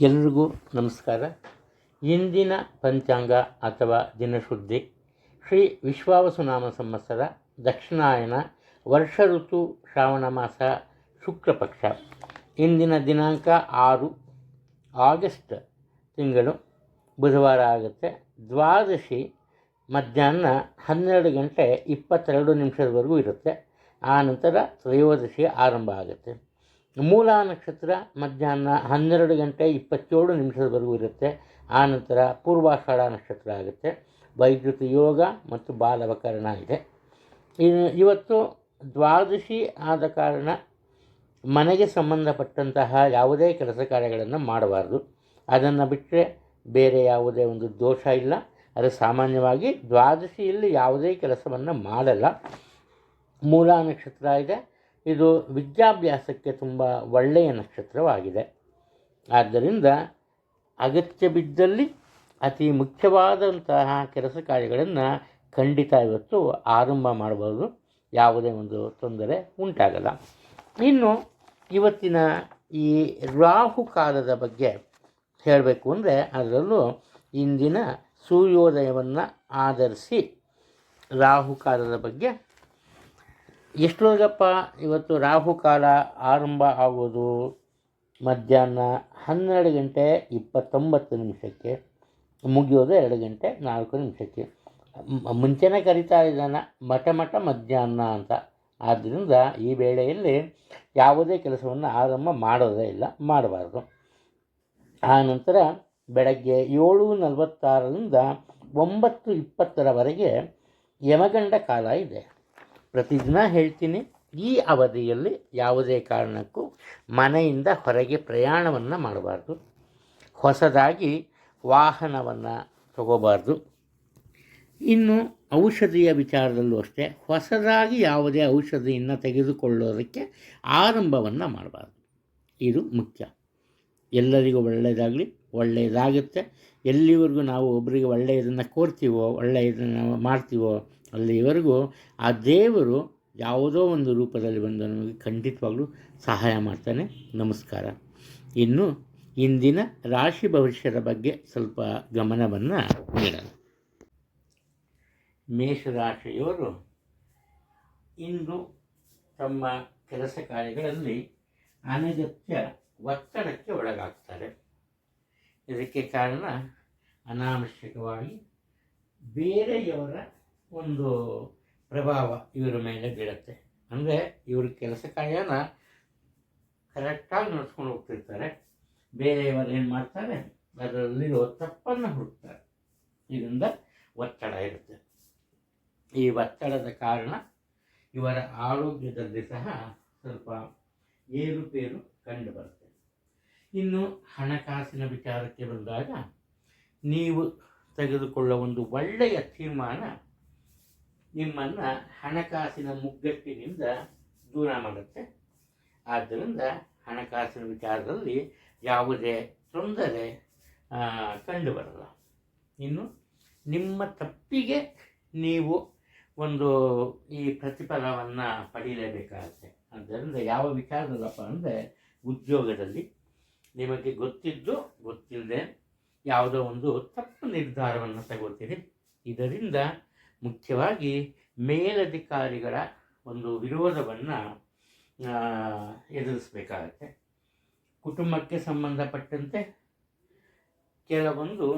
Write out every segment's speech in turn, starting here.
ಎಲ್ರಿಗೂ ನಮಸ್ಕಾರ. ಇಂದಿನ ಪಂಚಾಂಗ ಅಥವಾ ದಿನಶುದ್ಧಿ. ಶ್ರೀ ವಿಶ್ವಾವಸುನಾಮ ಸಂವತ್ಸರ, ದಕ್ಷಿಣಾಯನ, ವರ್ಷ ಋತು, ಶ್ರಾವಣ ಮಾಸ ಶುಕ್ಲಪಕ್ಷ ಇಂದಿನ ದಿನಾಂಕ ಆರು, ಆಗಸ್ಟ್ ತಿಂಗಳು. ಬುಧವಾರ ಆಗುತ್ತೆ. ದ್ವಾದಶಿ ಮಧ್ಯಾಹ್ನ ಹನ್ನೆರಡು ಗಂಟೆ ಇಪ್ಪತ್ತೆರಡು ನಿಮಿಷದವರೆಗೂ ಇರುತ್ತೆ. ಆ ನಂತರ ತ್ರಯೋದಶಿ ಆರಂಭ ಆಗುತ್ತೆ. ಮೂಲ ನಕ್ಷತ್ರ ಮಧ್ಯಾಹ್ನ ಹನ್ನೆರಡು ಗಂಟೆ ಇಪ್ಪತ್ತೇಳು ನಿಮಿಷದವರೆಗೂ ಇರುತ್ತೆ. ಆ ನಂತರ ಪೂರ್ವಾಷಾಢ ನಕ್ಷತ್ರ ಆಗುತ್ತೆ. ವೈದ್ಯುತ ಯೋಗ ಮತ್ತು ಬಾಲವಕರಣ ಇದೆ. ಇವತ್ತು ದ್ವಾದಶಿ ಆದ ಕಾರಣ ಮನೆಗೆ ಸಂಬಂಧಪಟ್ಟಂತಹ ಯಾವುದೇ ಕೆಲಸ ಕಾರ್ಯಗಳನ್ನು ಮಾಡಬಾರ್ದು. ಅದನ್ನು ಬಿಟ್ಟರೆ ಬೇರೆ ಯಾವುದೇ ಒಂದು ದೋಷ ಇಲ್ಲ. ಅದು ಸಾಮಾನ್ಯವಾಗಿ ದ್ವಾದಶಿಯಲ್ಲಿ ಯಾವುದೇ ಕೆಲಸವನ್ನು ಮಾಡಲ್ಲ. ಮೂಲ ನಕ್ಷತ್ರ ಇದೆ. ಇದು ವಿದ್ಯಾಭ್ಯಾಸಕ್ಕೆ ತುಂಬ ಒಳ್ಳೆಯ ನಕ್ಷತ್ರವಾಗಿದೆ. ಆದ್ದರಿಂದ ಅಗತ್ಯ ಬಿದ್ದಲ್ಲಿ ಅತಿ ಮುಖ್ಯವಾದಂತಹ ಕೆಲಸ ಕಾರ್ಯಗಳನ್ನು ಖಂಡಿತ ಇವತ್ತು ಆರಂಭ ಮಾಡಬಹುದು. ಯಾವುದೇ ಒಂದು ತೊಂದರೆ ಉಂಟಾಗಲ್ಲ. ಇನ್ನು ಇವತ್ತಿನ ಈ ರಾಹು ಕಾಲದ ಬಗ್ಗೆ ಹೇಳಬೇಕು ಅಂದರೆ ಅದರಲ್ಲೂ ಇಂದಿನ ಸೂರ್ಯೋದಯವನ್ನು ಆಧರಿಸಿ ರಾಹುಕಾಲದ ಬಗ್ಗೆ ಎಷ್ಟೊಳಗಪ್ಪ ಇವತ್ತು ರಾಹುಕಾಲ ಆರಂಭ ಆಗೋದು? ಮಧ್ಯಾಹ್ನ ಹನ್ನೆರಡು ಗಂಟೆ ಇಪ್ಪತ್ತೊಂಬತ್ತು ನಿಮಿಷಕ್ಕೆ, ಮುಗಿಯೋದು ಎರಡು ಗಂಟೆ ನಾಲ್ಕು ನಿಮಿಷಕ್ಕೆ. ಮುಂಚೆನೇ ಕರಿತಾ ಇದ್ದಾನೆ, ಮಠ ಮಠ ಮಧ್ಯಾಹ್ನ ಅಂತ. ಆದ್ದರಿಂದ ಈ ವೇಳೆಯಲ್ಲಿ ಯಾವುದೇ ಕೆಲಸವನ್ನು ಆರಂಭ ಮಾಡೋದೇ ಇಲ್ಲ, ಮಾಡಬಾರ್ದು. ಆ ನಂತರ ಬೆಳಗ್ಗೆ ಏಳು ನಲವತ್ತಾರರಿಂದ ಒಂಬತ್ತು ಇಪ್ಪತ್ತರವರೆಗೆ ಯಮಗಂಡ ಕಾಲ ಇದೆ. ಪ್ರತಿದಿನ ಹೇಳ್ತೀನಿ, ಈ ಅವಧಿಯಲ್ಲಿ ಯಾವುದೇ ಕಾರಣಕ್ಕೂ ಮನೆಯಿಂದ ಹೊರಗೆ ಪ್ರಯಾಣವನ್ನು ಮಾಡಬಾರ್ದು. ಹೊಸದಾಗಿ ವಾಹನವನ್ನು ತಗೋಬಾರ್ದು. ಇನ್ನು ಔಷಧಿಯ ವಿಚಾರದಲ್ಲೂ ಅಷ್ಟೇ, ಹೊಸದಾಗಿ ಯಾವುದೇ ಔಷಧಿಯನ್ನು ತೆಗೆದುಕೊಳ್ಳೋದಕ್ಕೆ ಆರಂಭವನ್ನು ಮಾಡಬಾರ್ದು. ಇದು ಮುಖ್ಯ. ಎಲ್ಲರಿಗೂ ಒಳ್ಳೆಯದಾಗಲಿ ಒಳ್ಳೆಯದಾಗುತ್ತೆ. ಎಲ್ಲಿವರೆಗೂ ನಾವು ಒಬ್ಬರಿಗೆ ಒಳ್ಳೆಯದನ್ನು ಕೋರ್ತೀವೋ, ಒಳ್ಳೆಯದನ್ನು ಮಾಡ್ತೀವೋ ಅಲ್ಲಿವರೆಗೂ ಆ ದೇವರು ಯಾವುದೋ ಒಂದು ರೂಪದಲ್ಲಿ ಬಂದು ನಮಗೆ ಖಂಡಿತವಾಗಲೂ ಸಹಾಯ ಮಾಡ್ತಾನೆ. ನಮಸ್ಕಾರ. ಇನ್ನು ಇಂದಿನ ರಾಶಿ ಭವಿಷ್ಯದ ಬಗ್ಗೆ ಸ್ವಲ್ಪ ಗಮನವನ್ನು ನೀಡೋಣ. ಮೇಷರಾಶಿಯವರು ಇಂದು ತಮ್ಮ ಕೆಲಸ ಕಾರ್ಯಗಳಲ್ಲಿ ಅನಗತ್ಯ ಒತ್ತಡಕ್ಕೆ ಒಳಗಾಗ್ತಾರೆ. ಇದಕ್ಕೆ ಕಾರಣ ಅನಾವಶ್ಯಕವಾಗಿ ಬೇರೆಯವರ ಒಂದು ಪ್ರಭಾವ ಇವರ ಮೇಲೆ ಬೀಳುತ್ತೆ. ಅಂದರೆ ಇವರು ಕೆಲಸ ಕಾರ್ಯನ ಕರೆಕ್ಟಾಗಿ ನಡೆಸ್ಕೊಂಡು ಹೋಗ್ತಿರ್ತಾರೆ. ಬೇರೆಯವರು ಏನು ಮಾಡ್ತಾರೆ? ಅದರಲ್ಲಿರೋ ತಪ್ಪನ್ನು ಹುಡುಕ್ತಾರೆ. ಇದರಿಂದ ಒತ್ತಡ ಇರುತ್ತೆ. ಈ ಒತ್ತಡದ ಕಾರಣ ಇವರ ಆರೋಗ್ಯದಲ್ಲಿ ಸಹ ಸ್ವಲ್ಪ ಏರುಪೇರು ಕಂಡು ಬರುತ್ತೆ. ಇನ್ನು ಹಣಕಾಸಿನ ವಿಚಾರಕ್ಕೆ ಬಂದಾಗ ನೀವು ತೆಗೆದುಕೊಳ್ಳುವ ಒಂದು ಒಳ್ಳೆಯ ತೀರ್ಮಾನ ನಿಮ್ಮನ್ನು ಹಣಕಾಸಿನ ಮುಗ್ಗಟ್ಟಿನಿಂದ ದೂರ ಮಾಡುತ್ತೆ. ಆದ್ದರಿಂದ ಹಣಕಾಸಿನ ವಿಚಾರದಲ್ಲಿ ಯಾವುದೇ ತೊಂದರೆ ಕಂಡುಬರಲ್ಲ. ಇನ್ನು ನಿಮ್ಮ ತಪ್ಪಿಗೆ ನೀವು ಒಂದು ಈ ಪ್ರತಿಫಲವನ್ನು ಪಡೀಲೇಬೇಕಾಗತ್ತೆ. ಆದ್ದರಿಂದ ಯಾವ ವಿಚಾರದಲ್ಲಪ್ಪ ಅಂದರೆ ಉದ್ಯೋಗದಲ್ಲಿ ನಿಮಗೆ ಗೊತ್ತಿದ್ದು ಗೊತ್ತಿಲ್ಲದೆ ಯಾವುದೋ ಒಂದು ತಪ್ಪು ನಿರ್ಧಾರವನ್ನು ತಗೋತೀರಿ. ಇದರಿಂದ ಮುಖ್ಯವಾಗಿ ಮೇಲಧಿಕಾರಿಗಳ ಒಂದು ವಿರೋಧವನ್ನು ಎದುರಿಸಬೇಕಾಗತ್ತೆ. ಕುಟುಂಬಕ್ಕೆ ಸಂಬಂಧಪಟ್ಟಂತೆ ಕೆಲವೊಂದು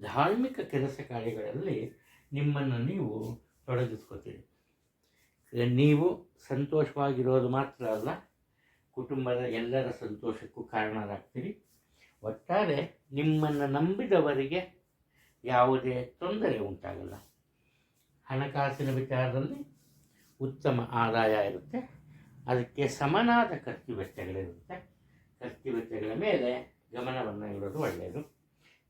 ಧಾರ್ಮಿಕ ಕೆಲಸ ಕಾರ್ಯಗಳಲ್ಲಿ ನಿಮ್ಮನ್ನು ನೀವು ತೊಡಗಿಸ್ಕೋತೀರಿ. ನೀವು ಸಂತೋಷವಾಗಿರೋದು ಮಾತ್ರ ಅಲ್ಲ, ಕುಟುಂಬದ ಎಲ್ಲರ ಸಂತೋಷಕ್ಕೂ ಕಾರಣರಾಗ್ತೀರಿ. ಒಟ್ಟಾರೆ ನಿಮ್ಮನ್ನು ನಂಬಿದವರಿಗೆ ಯಾವುದೇ ತೊಂದರೆ ಉಂಟಾಗಲ್ಲ. ಹಣಕಾಸಿನ ವಿಚಾರದಲ್ಲಿ ಉತ್ತಮ ಆದಾಯ ಇರುತ್ತೆ. ಅದಕ್ಕೆ ಸಮನಾದ ಖರ್ಚು ವೆಚ್ಚಗಳಿರುತ್ತೆ ಖರ್ಚು ವೆಚ್ಚಗಳ ಮೇಲೆ ಗಮನವನ್ನು ಇಡೋದು ಒಳ್ಳೆಯದು.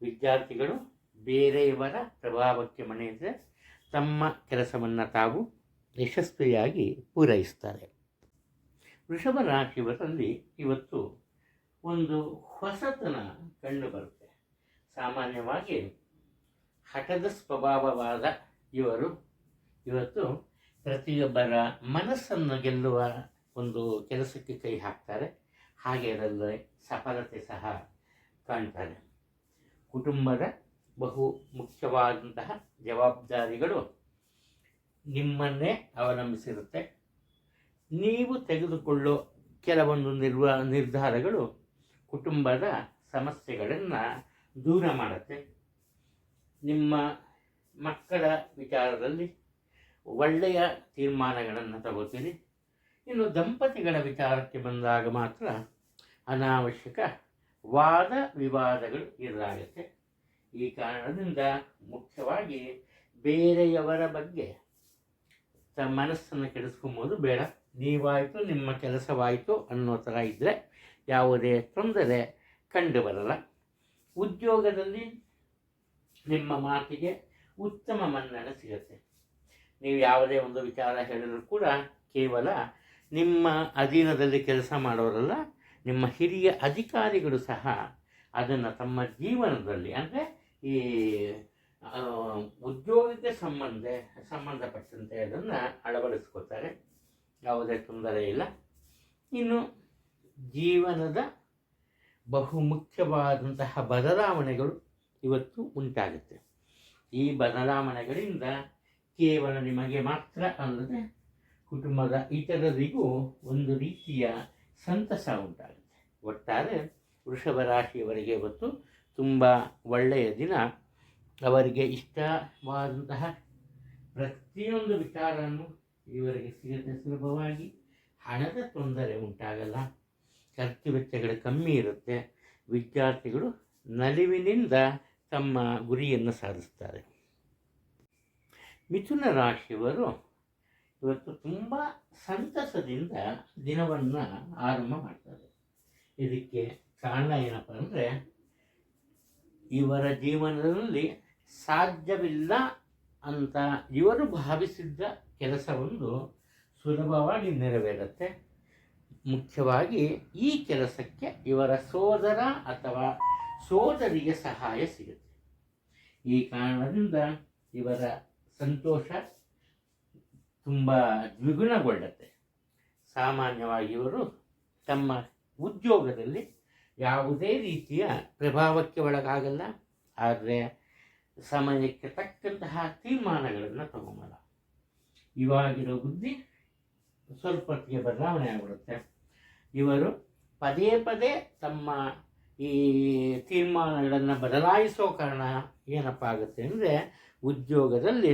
ವಿದ್ಯಾರ್ಥಿಗಳು ಬೇರೆಯವರ ಪ್ರಭಾವಕ್ಕೆ ಮಣಿಯದೆ ತಮ್ಮ ಕೆಲಸವನ್ನು ತಾವು ಯಶಸ್ವಿಯಾಗಿ ಪೂರೈಸ್ತಾರೆ. ವೃಷಭ ರಾಶಿಯವರಲ್ಲಿ ಇವತ್ತು ಒಂದು ಹೊಸತನ ಕಂಡು ಬರುತ್ತೆ. ಸಾಮಾನ್ಯವಾಗಿ ಹಠದ ಸ್ವಭಾವವಾದ ಇವರು. ಇವತ್ತು ಪ್ರತಿಯೊಬ್ಬರ ಮನಸ್ಸನ್ನು ಗೆಲ್ಲುವ ಒಂದು ಕೆಲಸಕ್ಕೆ ಕೈ ಹಾಕ್ತಾರೆ. ಹಾಗೆ ಅದರಲ್ಲಿ ಸಫಲತೆ ಸಹ ಕಾಣ್ತಾರೆ. ಕುಟುಂಬದ ಬಹು ಮುಖ್ಯವಾದಂತಹ ಜವಾಬ್ದಾರಿಗಳು ನಿಮ್ಮನ್ನೇ ಅವಲಂಬಿಸಿರುತ್ತೆ. ನೀವು ತೆಗೆದುಕೊಳ್ಳೋ ಕೆಲವೊಂದು ನಿರ್ವ, ನಿರ್ಧಾರಗಳು ಕುಟುಂಬದ ಸಮಸ್ಯೆಗಳನ್ನು ದೂರ ಮಾಡುತ್ತೆ. ನಿಮ್ಮ ಮಕ್ಕಳ ವಿಚಾರದಲ್ಲಿ ಒಳ್ಳೆಯ ತೀರ್ಮಾನಗಳನ್ನು ತಗೋತೀರಿ ಇನ್ನು ದಂಪತಿಗಳ ವಿಚಾರಕ್ಕೆ ಬಂದಾಗ ಮಾತ್ರ ಅನಾವಶ್ಯಕ ವಾದ ವಿವಾದಗಳು ಇರಲಾಗುತ್ತೆ. ಈ ಕಾರಣದಿಂದ ಮುಖ್ಯವಾಗಿ ಬೇರೆಯವರ ಬಗ್ಗೆ ತಮ್ಮ ಮನಸ್ಸನ್ನು ಕೆಡಿಸ್ಕೊಂಬೋದು, ಬೇಡ. ನೀವಾಯಿತು, ನಿಮ್ಮ ಕೆಲಸವಾಯಿತು ಅನ್ನೋ ಥರ ಇದ್ದರೆ ಯಾವುದೇ ತೊಂದರೆ ಕಂಡುಬರಲ್ಲ. ಉದ್ಯೋಗದಲ್ಲಿ ನಿಮ್ಮ ಮಾತಿಗೆ ಉತ್ತಮ ಮನ್ನಣೆ ಸಿಗುತ್ತೆ. ನೀವು ಯಾವುದೇ ಒಂದು ವಿಚಾರ ಹೇಳಿದರೂ ಕೂಡ ಕೇವಲ ನಿಮ್ಮ ಅಧೀನದಲ್ಲಿ ಕೆಲಸ ಮಾಡೋರಲ್ಲ, ನಿಮ್ಮ ಹಿರಿಯ ಅಧಿಕಾರಿಗಳು ಸಹ ಅದನ್ನು ತಮ್ಮ ಜೀವನದಲ್ಲಿ ಅಂದರೆ ಈ ಉದ್ಯೋಗಕ್ಕೆ ಸಂಬಂಧ, ಸಂಬಂಧಪಟ್ಟಂತೆ ಅದನ್ನು ಅಳವಡಿಸ್ಕೋತಾರೆ ಯಾವುದೇ ತೊಂದರೆ ಇಲ್ಲ. ಇನ್ನು ಜೀವನದ ಬಹುಮುಖ್ಯವಾದಂತಹ ಬದಲಾವಣೆಗಳು ಇವತ್ತು ಉಂಟಾಗುತ್ತೆ. ಈ ಬದಲಾವಣೆಗಳಿಂದ ಕೇವಲ ನಿಮಗೆ ಮಾತ್ರ ಅಲ್ಲದೆ ಕುಟುಂಬದ ಇತರರಿಗೂ ಒಂದು ರೀತಿಯ ಸಂತಸ ಉಂಟಾಗುತ್ತೆ. ಒಟ್ಟಾರೆ ವೃಷಭ ರಾಶಿಯವರಿಗೆ ಇವತ್ತು ತುಂಬ ಒಳ್ಳೆಯ ದಿನ. ಅವರಿಗೆ ಇಷ್ಟವಾದಂತಹ ಪ್ರತಿಯೊಂದು ವಿಚಾರವನ್ನು ಇವರಿಗೆ ಸಿಗುತ್ತೆ ಸುಲಭವಾಗಿ ಹಣದ ತೊಂದರೆ ಉಂಟಾಗಲ್ಲ. ಖರ್ಚು ವೆಚ್ಚಗಳು ಕಮ್ಮಿ ಇರುತ್ತೆ. ವಿದ್ಯಾರ್ಥಿಗಳು ನಲಿವಿನಿಂದ ತಮ್ಮ ಗುರಿಯನ್ನು ಸಾಧಿಸ್ತಾರೆ ಮಿಥುನ ರಾಶಿಯವರು ಇವತ್ತು ತುಂಬ ಸಂತಸದಿಂದ ದಿನವನ್ನು ಆರಂಭ ಮಾಡ್ತಾರೆ. ಇದಕ್ಕೆ ಕಾರಣ ಏನಪ್ಪ ಅಂದರೆ ಇವರ ಜೀವನದಲ್ಲಿ ಸಾಧ್ಯವಿಲ್ಲ ಅಂತ ಇವರು ಭಾವಿಸಿದ್ದ ಕೆಲಸವೊಂದು ಸುಲಭವಾಗಿ ನೆರವೇರುತ್ತೆ. ಮುಖ್ಯವಾಗಿ ಈ ಕೆಲಸಕ್ಕೆ ಇವರ ಸೋದರ ಅಥವಾ ಸೋದರಿಗೆ ಸಹಾಯ ಸಿಗುತ್ತೆ. ಈ ಕಾರಣದಿಂದ ಇವರ ಸಂತೋಷ ತುಂಬ ದ್ವಿಗುಣಗೊಳ್ಳುತ್ತೆ. ಸಾಮಾನ್ಯವಾಗಿ ಇವರು ತಮ್ಮ ಉದ್ಯೋಗದಲ್ಲಿ ಯಾವುದೇ ರೀತಿಯ ಪ್ರಭಾವಕ್ಕೆ ಒಳಗಾಗಲ್ಲ. ಆದರೆ ಸಮಯಕ್ಕೆ ತಕ್ಕಂತಹ ತೀರ್ಮಾನಗಳನ್ನು ತಗೊಂಬಲ್ಲ. ಇವಾಗಿರೋ ಬುದ್ಧಿ ಸ್ವಲ್ಪಕ್ಕೆ ಬದಲಾವಣೆ ಆಗಿಬಿಡುತ್ತೆ. ಇವರು ಪದೇ ಪದೇ ತಮ್ಮ ಈ ತೀರ್ಮಾನಗಳನ್ನು ಬದಲಾಯಿಸೋ ಕಾರಣ ಏನಪ್ಪ ಆಗುತ್ತೆ ಅಂದರೆ ಉದ್ಯೋಗದಲ್ಲಿ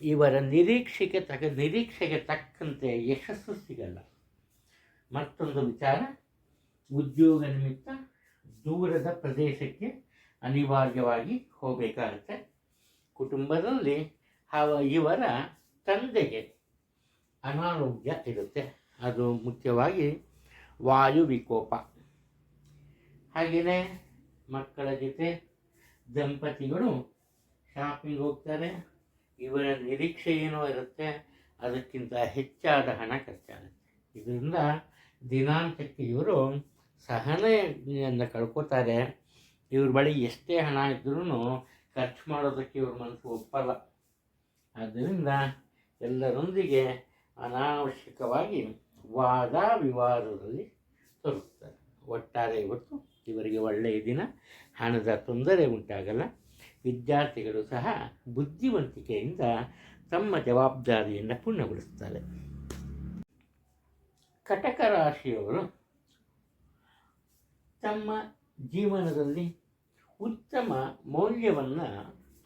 ಇವರ ನಿರೀಕ್ಷೆಗೆ ತಕ್ಕ, ನಿರೀಕ್ಷೆಗೆ ತಕ್ಕಂತೆ ಯಶಸ್ಸು ಸಿಗಲ್ಲ. ಮತ್ತೊಂದು ವಿಚಾರ, ಉದ್ಯೋಗ ನಿಮಿತ್ತ ದೂರದ ಪ್ರದೇಶಕ್ಕೆ ಅನಿವಾರ್ಯವಾಗಿ ಹೋಗಬೇಕಾಗುತ್ತೆ. ಕುಟುಂಬದಲ್ಲಿ ಅವ ಇವರ ತಂದೆಗೆ ಅನಾರೋಗ್ಯ ಇರುತ್ತೆ. ಅದು ಮುಖ್ಯವಾಗಿ ವಾಯು ವಿಕೋಪ. ಹಾಗೆಯೇ ಮಕ್ಕಳ ಜೊತೆ ದಂಪತಿಗಳು ಶಾಪಿಂಗ್ ಹೋಗ್ತಾರೆ. ಇವರ ನಿರೀಕ್ಷೆ ಏನೋ ಇರುತ್ತೆ, ಅದಕ್ಕಿಂತ ಹೆಚ್ಚಾದ ಹಣ ಖರ್ಚಾಗುತ್ತೆ. ಇದರಿಂದ ದಿನಾಂಕಕ್ಕೆ ಇವರು ಸಹನೆಯನ್ನು ಕಳ್ಕೊತಾರೆ. ಇವ್ರ ಬಳಿ ಎಷ್ಟೇ ಹಣ ಇದ್ರೂ ಖರ್ಚು ಮಾಡೋದಕ್ಕೆ ಇವ್ರ ಮನಸ್ಸು ಒಪ್ಪಲ್ಲ. ಆದ್ದರಿಂದ ಎಲ್ಲರೊಂದಿಗೆ ಅನಾವಶ್ಯಕವಾಗಿ ವಾದ ವಿವಾದದಲ್ಲಿ ತರುತ್ತಾರೆ ಒಟ್ಟಾರೆ ಇವತ್ತು ಇವರಿಗೆ ಒಳ್ಳೆಯ ದಿನ, ಹಣದ ತೊಂದರೆ ಉಂಟಾಗಲ್ಲ. ವಿದ್ಯಾರ್ಥಿಗಳು ಸಹ ಬುದ್ಧಿವಂತಿಕೆಯಿಂದ ತಮ್ಮ ಜವಾಬ್ದಾರಿಯನ್ನು ಪೂರ್ಣಗೊಳಿಸ್ತಾರೆ ಕಟಕ ರಾಶಿಯವರು ತಮ್ಮ ಜೀವನದಲ್ಲಿ ಉತ್ತಮ ಮೌಲ್ಯವನ್ನು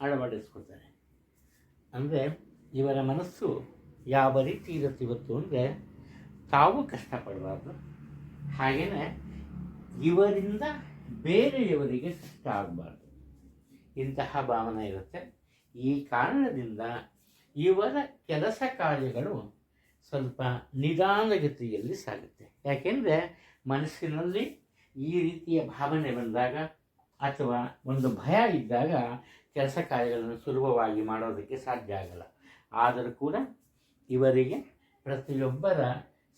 ಅಳವಡಿಸ್ಕೊಳ್ತಾರೆ. ಅಂದರೆ ಇವರ ಮನಸ್ಸು ಯಾವ ರೀತಿ ಇರುತ್ತಿವತ್ತು ಅಂದರೆ ತಾವು ಕಷ್ಟಪಡಬಾರ್ದು. ಹಾಗೆಯೇ ಇವರಿಂದ ಬೇರೆಯವರಿಗೆ ಕಷ್ಟ ಆಗಬಾರ್ದು ಇಂತಹ ಭಾವನೆ ಇರುತ್ತೆ. ಈ ಕಾರಣದಿಂದ ಇವರ ಕೆಲಸ ಕಾರ್ಯಗಳು ಸ್ವಲ್ಪ ನಿಧಾನಗತಿಯಲ್ಲಿ ಸಾಗುತ್ತೆ. ಯಾಕೆಂದರೆ ಮನಸ್ಸಿನಲ್ಲಿ ಈ ರೀತಿಯ ಭಾವನೆ ಬಂದಾಗ ಅಥವಾ ಒಂದು ಭಯ ಇದ್ದಾಗ ಕೆಲಸ ಕಾರ್ಯಗಳನ್ನು ಸುಲಭವಾಗಿ ಮಾಡೋದಕ್ಕೆ ಸಾಧ್ಯ ಆಗಲ್ಲ. ಆದರೂ ಕೂಡ ಇವರಿಗೆ ಪ್ರತಿಯೊಬ್ಬರ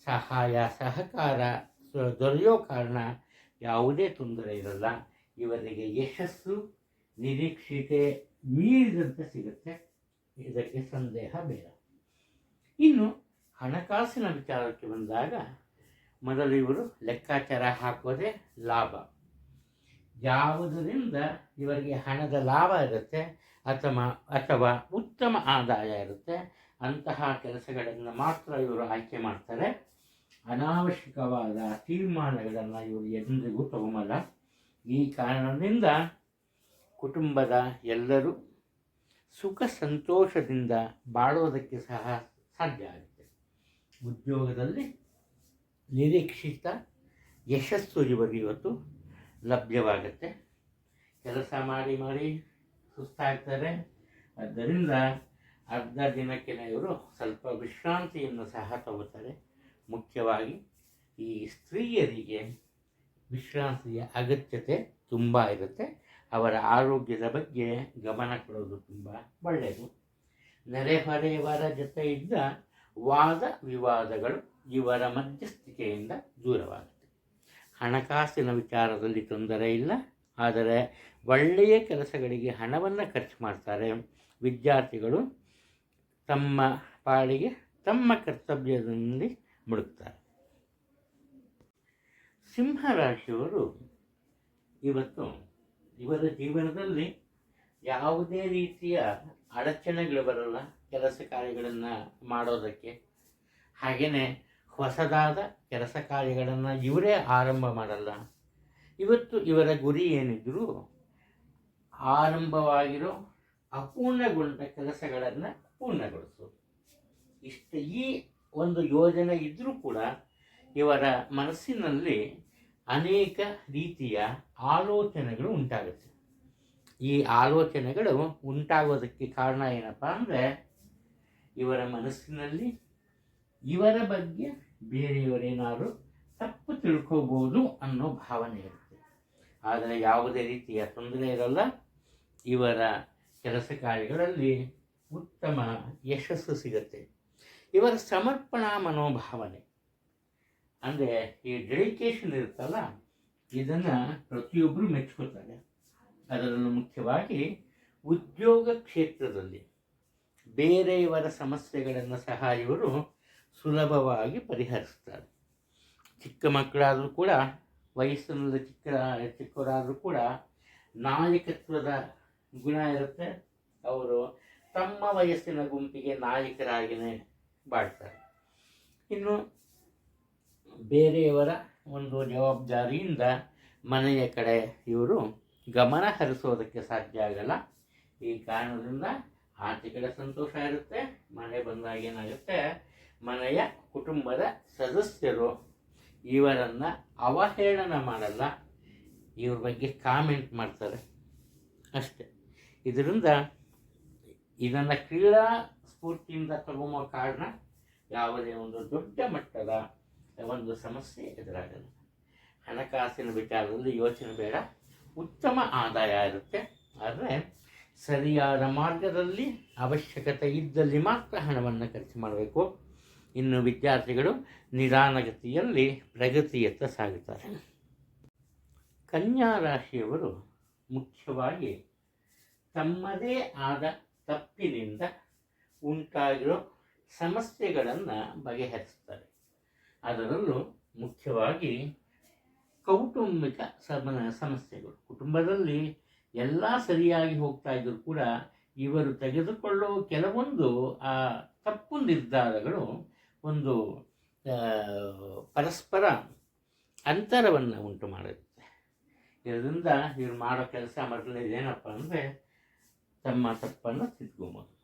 ಸಹಾಯ, ಸಹಕಾರ ದೊರೆಯೋ ಕಾರಣ ಯಾವುದೇ ತೊಂದರೆ ಇರಲ್ಲ. ಇವರಿಗೆ ಯಶಸ್ಸು, ನಿರೀಕ್ಷಿತೆ ಮೀರಿದಂತೆ ಸಿಗುತ್ತೆ. ಇದಕ್ಕೆ ಸಂದೇಹ ಬೇಡ. ಇನ್ನು ಹಣಕಾಸಿನ ವಿಚಾರಕ್ಕೆ ಬಂದಾಗ ಮೊದಲು ಇವರು ಲೆಕ್ಕಾಚಾರ ಹಾಕೋದೇ ಲಾಭ. ಯಾವುದರಿಂದ ಇವರಿಗೆ ಹಣದ ಲಾಭ ಇರುತ್ತೆ ಅಥವಾ ಅಥವಾ ಉತ್ತಮ ಆದಾಯ ಇರುತ್ತೆ ಅಂತಹ ಕೆಲಸಗಳನ್ನು ಮಾತ್ರ ಇವರು ಆಯ್ಕೆ ಮಾಡ್ತಾರೆ. ಅನಾವಶ್ಯಕವಾದ ತೀರ್ಮಾನಗಳನ್ನು ಇವರು ಎಂದಿಗೂ ತಗೊಂಬಲ್ಲ. ಈ ಕಾರಣದಿಂದ ಕುಟುಂಬದ ಎಲ್ಲರೂ ಸುಖ ಸಂತೋಷದಿಂದ ಬಾಳೋದಕ್ಕೆ ಸಹ ಸಾಧ್ಯ ಆಗುತ್ತೆ. ಉದ್ಯೋಗದಲ್ಲಿ ನಿರೀಕ್ಷಿತ ಯಶಸ್ಸು ಇವರಿಗೆ ಇವತ್ತು ಲಭ್ಯವಾಗುತ್ತೆ. ಕೆಲಸ ಮಾಡಿ ಮಾಡಿ ಸುಸ್ತಾಗ್ತಾರೆ. ಆದ್ದರಿಂದ ಅರ್ಧ ದಿನಕ್ಕೆ ಇವರು ಸ್ವಲ್ಪ ವಿಶ್ರಾಂತಿಯನ್ನು ಸಹ ತಗೋತಾರೆ. ಮುಖ್ಯವಾಗಿ ಈ ಸ್ತ್ರೀಯರಿಗೆ ವಿಶ್ರಾಂತಿಯ ಅಗತ್ಯತೆ ತುಂಬ ಇರುತ್ತೆ. ಅವರ ಆರೋಗ್ಯದ ಬಗ್ಗೆ ಗಮನ ಕೊಡೋದು ತುಂಬ ಒಳ್ಳೆಯದು. ನೆರೆಹೊರೆಯವರ ಜೊತೆ ಇದ್ದ ವಾದ ವಿವಾದಗಳು ಇವರ ಮಧ್ಯಸ್ಥಿಕೆಯಿಂದ ದೂರವಾಗುತ್ತೆ. ಹಣಕಾಸಿನ ವಿಚಾರದಲ್ಲಿ ತೊಂದರೆ ಇಲ್ಲ, ಆದರೆ ಒಳ್ಳೆಯ ಕೆಲಸಗಳಿಗೆ ಹಣವನ್ನು ಖರ್ಚು ಮಾಡ್ತಾರೆ. ವಿದ್ಯಾರ್ಥಿಗಳು ತಮ್ಮ ಪಾಳಿಗೆ ತಮ್ಮ ಕರ್ತವ್ಯದಲ್ಲಿ ಮುಡುಕ್ತಾರೆ. ಸಿಂಹರಾಶಿಯವರು ಇವತ್ತು ಇವರ ಜೀವನದಲ್ಲಿ ಯಾವುದೇ ರೀತಿಯ ಅಡಚಣೆಗಳು ಬರಲ್ಲ, ಕೆಲಸ ಕಾರ್ಯಗಳನ್ನು ಮಾಡೋದಕ್ಕೆ. ಹಾಗೆಯೇ ಹೊಸದಾದ ಕೆಲಸ ಕಾರ್ಯಗಳನ್ನು ಇವರೇ ಆರಂಭ ಮಾಡಲ್ಲ. ಇವತ್ತು ಇವರ ಗುರಿ ಏನಿದ್ರೂ ಆರಂಭವಾಗಿರೋ ಅಪೂರ್ಣಗೊಂಡ ಕೆಲಸಗಳನ್ನು ಪೂರ್ಣಗೊಳಿಸೋದು ಇಷ್ಟ ಈ ಒಂದು ಯೋಜನೆ ಇದ್ದರೂ ಕೂಡ ಇವರ ಮನಸ್ಸಿನಲ್ಲಿ ಅನೇಕ ರೀತಿಯ ಆಲೋಚನೆಗಳು ಉಂಟಾಗುತ್ತೆ. ಈ ಆಲೋಚನೆಗಳು ಉಂಟಾಗೋದಕ್ಕೆ ಕಾರಣ ಏನಪ್ಪ ಅಂದರೆ ಇವರ ಮನಸ್ಸಿನಲ್ಲಿ ಇವರ ಬಗ್ಗೆ ಬೇರೆಯವರೇನಾದರೂ ತಪ್ಪು ತಿಳ್ಕೋಬೋದು ಅನ್ನೋ ಭಾವನೆ ಇರುತ್ತೆ. ಆದರೆ ಯಾವುದೇ ರೀತಿಯ ತೊಂದರೆ ಇರಲ್ಲ. ಇವರ ಕೆಲಸ ಕಾರ್ಯಗಳಲ್ಲಿ ಉತ್ತಮ ಯಶಸ್ಸು ಸಿಗುತ್ತೆ. ಇವರ ಸಮರ್ಪಣಾ ಮನೋಭಾವನೆ. ಅಂದರೆ ಈ ಡೆಡಿಕೇಶನ್ ಇರುತ್ತಲ್ಲ, ಇದನ್ನು ಪ್ರತಿಯೊಬ್ಬರು ಮೆಚ್ಕೋತಾರೆ ಅದರಲ್ಲೂ ಮುಖ್ಯವಾಗಿ ಉದ್ಯೋಗ ಕ್ಷೇತ್ರದಲ್ಲಿ ಬೇರೆಯವರ ಸಮಸ್ಯೆಗಳನ್ನು ಸಹ ಇವರು ಸುಲಭವಾಗಿ ಪರಿಹರಿಸ್ತಾರೆ. ಚಿಕ್ಕ ಮಕ್ಕಳಾದರೂ ಕೂಡ, ವಯಸ್ಸಿನಲ್ಲಿ ಚಿಕ್ಕ, ಚಿಕ್ಕವರಾದರೂ ಕೂಡ ನಾಯಕತ್ವದ ಗುಣ ಇರುತ್ತೆ. ಅವರು ತಮ್ಮ ವಯಸ್ಸಿನ ಗುಂಪಿಗೆ ನಾಯಕರಾಗಿಯೇ ಬಾಳ್ತಾರೆ. ಇನ್ನು ಬೇರೆಯವರ ಒಂದು ಜವಾಬ್ದಾರಿಯಿಂದ ಮನೆಯ ಕಡೆ ಇವರು ಗಮನ ಹರಿಸೋದಕ್ಕೆ ಸಾಧ್ಯ ಆಗಲ್ಲ. ಈ ಕಾರಣದಿಂದ ಆಚೆ ಕಡೆ ಸಂತೋಷ ಇರುತ್ತೆ, ಮನೆ ಬಂದಾಗ ಏನಾಗುತ್ತೆ? ಮನೆಯ ಕುಟುಂಬದ ಸದಸ್ಯರು ಇವರನ್ನು ಅವಹೇಳನ ಮಾಡಲ್ಲ, ಇವ್ರ ಬಗ್ಗೆ ಕಾಮೆಂಟ್ ಮಾಡ್ತಾರೆ. ಅಷ್ಟೆ. ಇದರಿಂದ ಇದನ್ನು ಕ್ರೀಡಾ ಸ್ಫೂರ್ತಿಯಿಂದ ತಗೊಂಬೋ ಕಾರಣ ಯಾವುದೇ ಒಂದು ದೊಡ್ಡ ಮಟ್ಟದ ಒಂದು ಸಮಸ್ಯೆ ಎದುರಾಗಲ್ಲ. ಹಣಕಾಸಿನ ವಿಚಾರದಲ್ಲಿ ಯೋಚನೆ ಬೇಡ. ಉತ್ತಮ ಆದಾಯ ಇರುತ್ತೆ. ಆದರೆ ಸರಿಯಾದ ಮಾರ್ಗದಲ್ಲಿ ಅವಶ್ಯಕತೆ ಇದ್ದಲ್ಲಿ ಮಾತ್ರ ಹಣವನ್ನು ಖರ್ಚು ಮಾಡಬೇಕು. ಇನ್ನು ವಿದ್ಯಾರ್ಥಿಗಳು ನಿಧಾನಗತಿಯಲ್ಲಿ ಪ್ರಗತಿಯತ್ತ ಸಾಗುತ್ತಾರೆ. ಕನ್ಯಾ ರಾಶಿಯವರು ಮುಖ್ಯವಾಗಿ ತಮ್ಮದೇ ಆದ ತಪ್ಪಿನಿಂದ ಉಂಟಾಗಿರೋ ಸಮಸ್ಯೆಗಳನ್ನು ಬಗೆಹರಿಸ್ತಾರೆ. ಅದರಲ್ಲೂ ಮುಖ್ಯವಾಗಿ ಕೌಟುಂಬಿಕ ಸಮ, ಸಮಸ್ಯೆಗಳು. ಕುಟುಂಬದಲ್ಲಿ ಎಲ್ಲ ಸರಿಯಾಗಿ ಹೋಗ್ತಾ ಇದ್ದರೂ ಕೂಡ ಇವರು ತೆಗೆದುಕೊಳ್ಳೋ ಕೆಲವೊಂದು, ಆ, ತಪ್ಪು ನಿರ್ಧಾರಗಳು ಒಂದು ಪರಸ್ಪರ ಅಂತರವನ್ನು ಉಂಟು ಮಾಡುತ್ತೆ ಇದರಿಂದ ಇವ್ರು ಮಾಡೋ ಕೆಲಸ ಮೊದಲನೇದು ಏನಪ್ಪ ಅಂದರೆ ತಮ್ಮ ತಪ್ಪನ್ನು ತಿದ್ಕೊಂಬೋದು.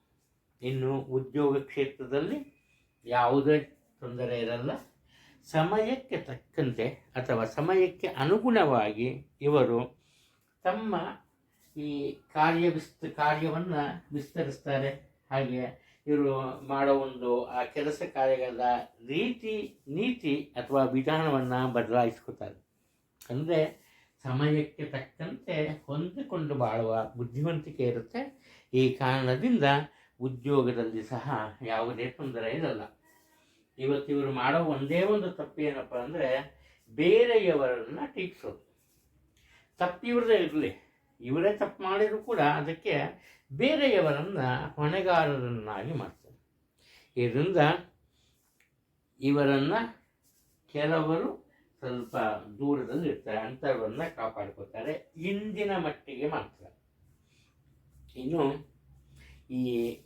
ಇನ್ನು ಉದ್ಯೋಗ ಕ್ಷೇತ್ರದಲ್ಲಿ ಯಾವುದೇ ತೊಂದರೆ ಇರಲ್ಲ. ಸಮಯಕ್ಕೆ ತಕ್ಕಂತೆ ಅಥವಾ ಸಮಯಕ್ಕೆ ಅನುಗುಣವಾಗಿ ಇವರು ತಮ್ಮ ಈ ಕಾರ್ಯ ವಿಸ್ತ, ಕಾರ್ಯವನ್ನು ವಿಸ್ತರಿಸ್ತಾರೆ. ಹಾಗೆ ಇವರು ಮಾಡೋ ಒಂದು ಆ ಕೆಲಸ ಕಾರ್ಯಗಳ ರೀತಿ, ನೀತಿ ಅಥವಾ ವಿಧಾನವನ್ನು ಬದಲಾಯಿಸ್ಕೊತಾರೆ. ಅಂದರೆ ಸಮಯಕ್ಕೆ ತಕ್ಕಂತೆ ಹೊಂದಿಕೊಂಡು ಬಾಳುವ ಬುದ್ಧಿವಂತಿಕೆ ಇರುತ್ತೆ. ಈ ಕಾರಣದಿಂದ ಉದ್ಯೋಗದಲ್ಲಿ ಸಹ ಯಾವುದೇ ತೊಂದರೆ ಇರಲ್ಲ. ಇವತ್ತು ಇವರು ಮಾಡೋ ಒಂದೇ ಒಂದು ತಪ್ಪು ಏನಪ್ಪ ಅಂದರೆ ಬೇರೆಯವರನ್ನು ತಪ್ಪು ಇವ್ರದೇ ಇರಲಿ. ಇವರೇ ತಪ್ಪು ಮಾಡಿದರೂ ಕೂಡ ಅದಕ್ಕೆ ಬೇರೆಯವರನ್ನು ಹೊಣೆಗಾರರನ್ನಾಗಿ ಮಾಡ್ತಾರೆ. ಇದರಿಂದ ಇವರನ್ನು ಕೆಲವರು ಸ್ವಲ್ಪ ದೂರದಲ್ಲಿ ಇರ್ತಾರೆ ಅಂತರವನ್ನು ಕಾಪಾಡ್ಕೋತಾರೆ ಇಂದಿನ ಮಟ್ಟಿಗೆ ಮಾತ್ರ ಇನ್ನು ಈ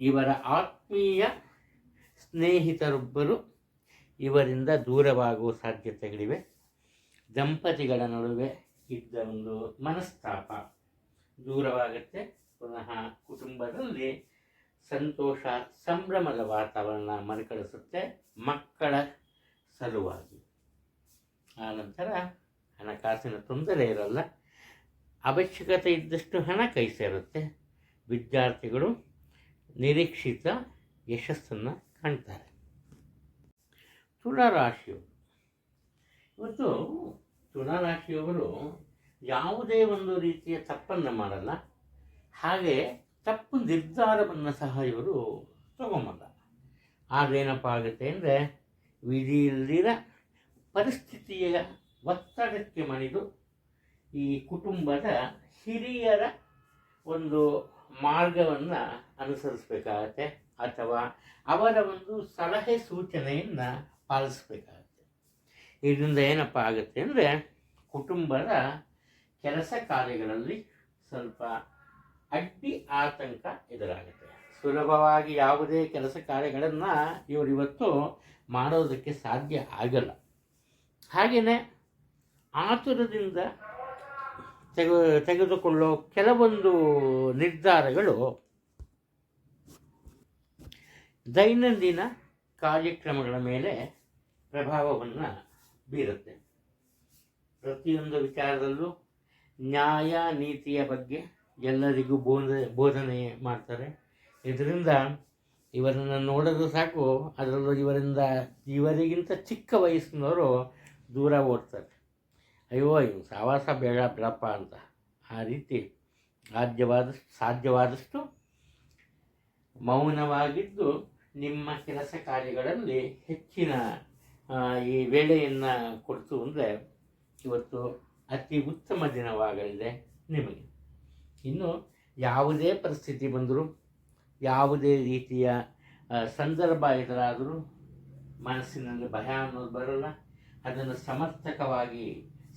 ಇವರ ಆತ್ಮೀಯ ಸ್ನೇಹಿತರೊಬ್ಬರು ಇವರಿಂದ ದೂರವಾಗುವ ಸಾಧ್ಯತೆಗಳಿವೆ. ದಂಪತಿಗಳ ನಡುವೆ ಇದ್ದ ಒಂದು ಮನಸ್ತಾಪ ದೂರವಾಗುತ್ತೆ. ಪುನಃ ಕುಟುಂಬದಲ್ಲಿ ಸಂತೋಷ, ಸಂಭ್ರಮದ ವಾತಾವರಣ ಮರುಕಳಿಸುತ್ತೆ. ಮಕ್ಕಳ ಸಲುವಾಗಿ. ಆನಂತರ ಹಣಕಾಸಿನ ತೊಂದರೆ ಇರಲ್ಲ. ಅವಶ್ಯಕತೆ ಇದ್ದಷ್ಟು ಹಣ ಕೈ ಸೇರುತ್ತೆ. ವಿದ್ಯಾರ್ಥಿಗಳು ನಿರೀಕ್ಷಿತ ಯಶಸ್ಸನ್ನು ಕಾಣ್ತಾರೆ. ತುಲಾರಾಶಿಯವರು ಇವತ್ತು ತುಲಾರಾಶಿಯವರು ಯಾವುದೇ ಒಂದು ರೀತಿಯ ತಪ್ಪನ್ನು ಮಾಡಲ್ಲ. ಹಾಗೆ ತಪ್ಪು ನಿರ್ಧಾರವನ್ನು ಸಹ ಇವರು ತಗೊಂಬಲ್ಲ. ಆಗೇನಪ್ಪ ಆಗುತ್ತೆ ಅಂದರೆ ವಿಧಿಯಿಲ್ದಿರ ಪರಿಸ್ಥಿತಿಯ ಒತ್ತಡಕ್ಕೆ ಮಣಿದು ಈ ಕುಟುಂಬದ ಹಿರಿಯರ ಒಂದು ಮಾರ್ಗವನ್ನು ಅನುಸರಿಸಬೇಕಾಗತ್ತೆ ಅಥವಾ ಅವರ ಒಂದು ಸಲಹೆ ಸೂಚನೆಯನ್ನು ಪಾಲಿಸಬೇಕಾಗತ್ತೆ. ಇದರಿಂದ ಏನಪ್ಪ ಆಗುತ್ತೆ ಅಂದರೆ ಕುಟುಂಬದ ಕೆಲಸ ಕಾರ್ಯಗಳಲ್ಲಿ ಸ್ವಲ್ಪ ಅಡ್ಡಿ ಆತಂಕ ಎದುರಾಗುತ್ತೆ. ಸುಲಭವಾಗಿ ಯಾವುದೇ ಕೆಲಸ ಕಾರ್ಯಗಳನ್ನು ಇವರು ಇವತ್ತು ಮಾಡೋದಕ್ಕೆ ಸಾಧ್ಯ ಆಗಲ್ಲ. ಹಾಗೆಯೇ ಆತುರದಿಂದ ತೆಗೆ ತೆಗೆದುಕೊಳ್ಳೋ ಕೆಲವೊಂದು ನಿರ್ಧಾರಗಳು ದೈನಂದಿನ ಕಾರ್ಯಕ್ರಮಗಳ ಮೇಲೆ ಪ್ರಭಾವವನ್ನು ಬೀರುತ್ತೆ. ಪ್ರತಿಯೊಂದು ವಿಚಾರದಲ್ಲೂ ನ್ಯಾಯ ನೀತಿಯ ಬಗ್ಗೆ ಎಲ್ಲರಿಗೂ ಬೋಧ, ಬೋಧನೆ ಮಾಡ್ತಾರೆ. ಇದರಿಂದ ಇವರನ್ನು ನೋಡೋದು ಸಾಕು, ಅದರಲ್ಲೂ ಇವರಿಂದ, ಇವರಿಗಿಂತ ಚಿಕ್ಕ ವಯಸ್ಸಿನವರು ದೂರ ಓಡ್ತಾರೆ. ಅಯ್ಯೋ ಇವು ಸಹವಾಸ ಬೇಡ, ಬಿಡಪ್ಪ ಅಂತ. ಆ ರೀತಿ ಸಾಧ್ಯವಾದ ಸಾಧ್ಯವಾದಷ್ಟು ಮೌನವಾಗಿದ್ದು ನಿಮ್ಮ ಕೆಲಸ ಕಾರ್ಯಗಳಲ್ಲಿ ಹೆಚ್ಚಿನ ಈ ವೇಳೆಯನ್ನು ಕೊಡ್ತು ಅಂದರೆ ಇವತ್ತು ಅತಿ ಉತ್ತಮ ದಿನವಾಗಲಿದೆ ನಿಮಗೆ. ಇನ್ನು ಯಾವುದೇ ಪರಿಸ್ಥಿತಿ ಬಂದರೂ, ಯಾವುದೇ ರೀತಿಯ ಸಂದರ್ಭ ಎದುರಾದರೂ ಮನಸ್ಸಿನಲ್ಲಿ ಭಯ ಅನ್ನೋದು ಬರಲ್ಲ. ಅದನ್ನು ಸಮರ್ಥಕವಾಗಿ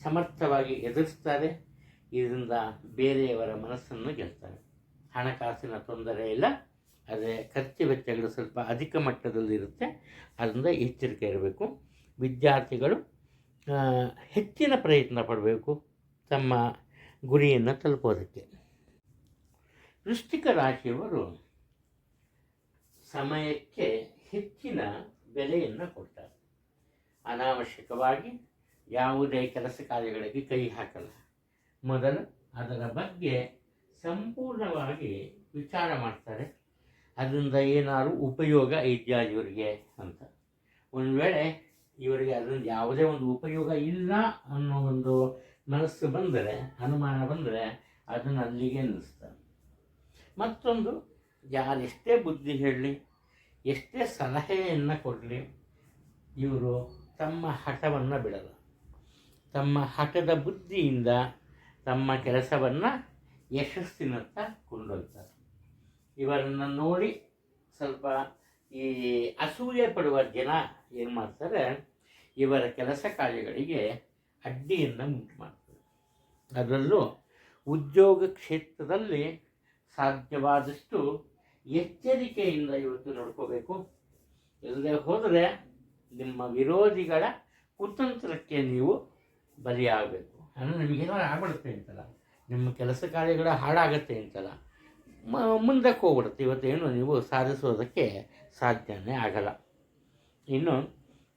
ಸಮರ್ಥವಾಗಿ ಎದುರಿಸ್ತಾರೆ, ಇದರಿಂದ ಬೇರೆಯವರ ಮನಸ್ಸನ್ನು ಗೆಲ್ತಾರೆ. ಹಣಕಾಸಿನ ತೊಂದರೆ ಇಲ್ಲ, ಆದರೆ ಖರ್ಚು ವೆಚ್ಚಗಳು ಸ್ವಲ್ಪ ಅಧಿಕ ಮಟ್ಟದಲ್ಲಿರುತ್ತೆ ಅದರಿಂದ ಎಚ್ಚರಿಕೆ ಇರಬೇಕು. ವಿದ್ಯಾರ್ಥಿಗಳು ಹೆಚ್ಚಿನ ಪ್ರಯತ್ನ ಪಡಬೇಕು ತಮ್ಮ ಗುರಿಯನ್ನು ತಲುಪೋದಕ್ಕೆ. ವೃಷ್ಟಿಕ ರಾಶಿಯವರು ಸಮಯಕ್ಕೆ ಹೆಚ್ಚಿನ ಬೆಲೆಯನ್ನು ಕೊಡ್ತಾರೆ. ಅನಾವಶ್ಯಕವಾಗಿ ಯಾವುದೇ ಕೆಲಸ ಕಾರ್ಯಗಳಿಗೆ ಕೈ ಹಾಕಲ್ಲ. ಮೊದಲು ಅದರ ಬಗ್ಗೆ ಸಂಪೂರ್ಣವಾಗಿ ವಿಚಾರ ಮಾಡ್ತಾರೆ. ಅದರಿಂದ ಏನಾದರೂ ಉಪಯೋಗ ಇದೆಯಾ ಇವರಿಗೆ ಅಂತ. ಒಂದು ವೇಳೆ ಇವರಿಗೆ ಅದರಿಂದ ಯಾವುದೇ ಒಂದು ಉಪಯೋಗ ಇಲ್ಲ ಅನ್ನೋ ಒಂದು ಮನಸ್ಸು ಬಂದರೆ, ಅನುಮಾನ ಬಂದರೆ ಅದನ್ನು ಅಲ್ಲಿಗೆ ನಿಲ್ಲಿಸ್ತಾರೆ. ಮತ್ತೊಂದು ಯಾರೆಷ್ಟೇ ಬುದ್ಧಿ ಹೇಳಲಿ, ಎಷ್ಟೇ ಸಲಹೆಯನ್ನು ಕೊಡಲಿ, ಇವರು ತಮ್ಮ ಹಠವನ್ನು ಬಿಡಲ್ಲ. ತಮ್ಮ ಹಠದ ಬುದ್ಧಿಯಿಂದ ತಮ್ಮ ಕೆಲಸವನ್ನು ಯಶಸ್ಸಿನತ್ತ ಕೊಂಡೊಯ್ತಾರೆ. ಇವರನ್ನು ನೋಡಿ ಸ್ವಲ್ಪ ಈ ಅಸೂಯೆ ಪಡುವ ಜನ ಏನು ಮಾಡ್ತಾರೆ, ಇವರ ಕೆಲಸ ಕಾರ್ಯಗಳಿಗೆ ಅಡ್ಡಿಯನ್ನು ಉಂಟು ಮಾಡ್ತಾರೆ. ಅದರಲ್ಲೂ ಉದ್ಯೋಗ ಕ್ಷೇತ್ರದಲ್ಲಿ ಸಾಧ್ಯವಾದಷ್ಟು ಎಚ್ಚರಿಕೆಯಿಂದ ಇವತ್ತು ನೋಡ್ಕೋಬೇಕು. ಇಲ್ಲದೆ ಹೋದರೆ ನಿಮ್ಮ ವಿರೋಧಿಗಳ ಕುತಂತ್ರಕ್ಕೆ ನೀವು ಬಲಿಯಾಗಬೇಕು. ಅಂದರೆ ನಿಮಗೇನಾದ್ರು ಆಗ್ಬಿಡುತ್ತೆ ಅಂತಲ್ಲ, ನಿಮ್ಮ ಕೆಲಸ ಕಾರ್ಯಗಳ ಹಾಳಾಗತ್ತೆ ಅಂತಲ್ಲ ಮುಂದಕ್ಕೆ ಹೋಗ್ಬಿಡುತ್ತೆ. ಇವತ್ತೇನು ನೀವು ಸಾಧಿಸೋದಕ್ಕೆ ಸಾಧ್ಯನೇ ಆಗಲ್ಲ. ಇನ್ನು